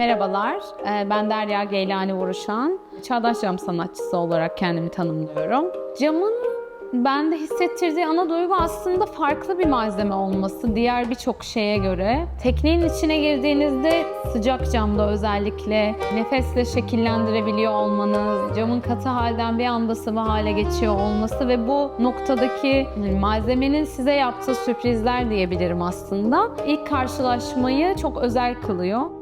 Merhabalar, ee, ben Derya Geylani Vuruşan. Çağdaş cam sanatçısı olarak kendimi tanımlıyorum. Camın bende hissettirdiği ana duygu aslında farklı bir malzeme olması diğer birçok şeye göre. Tekniğin içine girdiğinizde sıcak camda özellikle nefesle şekillendirebiliyor olmanız, camın katı halden bir anda sıvı hale geçiyor olması ve bu noktadaki malzemenin size yaptığı sürprizler diyebilirim aslında. İlk karşılaşmayı çok özel kılıyor.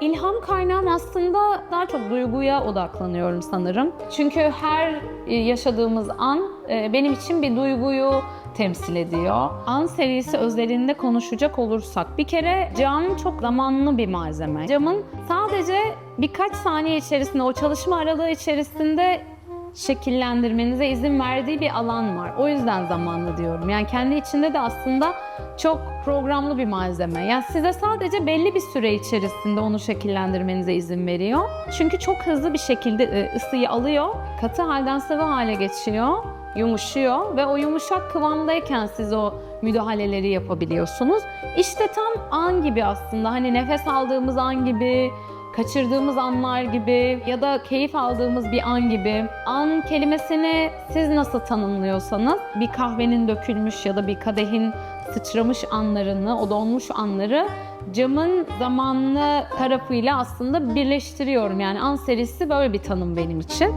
İlham kaynağım aslında daha çok duyguya odaklanıyorum sanırım. Çünkü her e, yaşadığımız an e, benim için bir duyguyu temsil ediyor. An serisi özelinde konuşacak olursak bir kere cam çok zamanlı bir malzeme. Camın sadece birkaç saniye içerisinde o çalışma aralığı içerisinde şekillendirmenize izin verdiği bir alan var. O yüzden zamanlı diyorum. Yani kendi içinde de aslında çok programlı bir malzeme. Yani size sadece belli bir süre içerisinde onu şekillendirmenize izin veriyor. Çünkü çok hızlı bir şekilde e, ısıyı alıyor, katı halden sıvı hale geçiyor, yumuşuyor ve o yumuşak kıvamdayken siz o müdahaleleri yapabiliyorsunuz. İşte tam an gibi aslında hani nefes aldığımız an gibi, kaçırdığımız anlar gibi ya da keyif aldığımız bir an gibi. An kelimesini siz nasıl tanımlıyorsanız bir kahvenin dökülmüş ya da bir kadehin sıçramış anlarını, o donmuş anları camın zamanlı tarafıyla aslında birleştiriyorum. Yani an serisi böyle bir tanım benim için.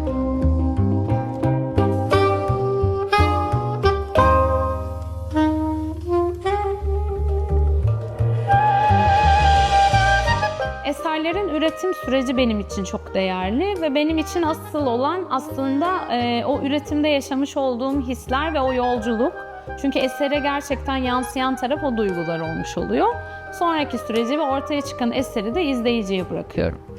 Eserlerin üretim süreci benim için çok değerli ve benim için asıl olan aslında e, o üretimde yaşamış olduğum hisler ve o yolculuk. Çünkü esere gerçekten yansıyan taraf o duygular olmuş oluyor. Sonraki süreci ve ortaya çıkan eseri de izleyiciye bırakıyorum.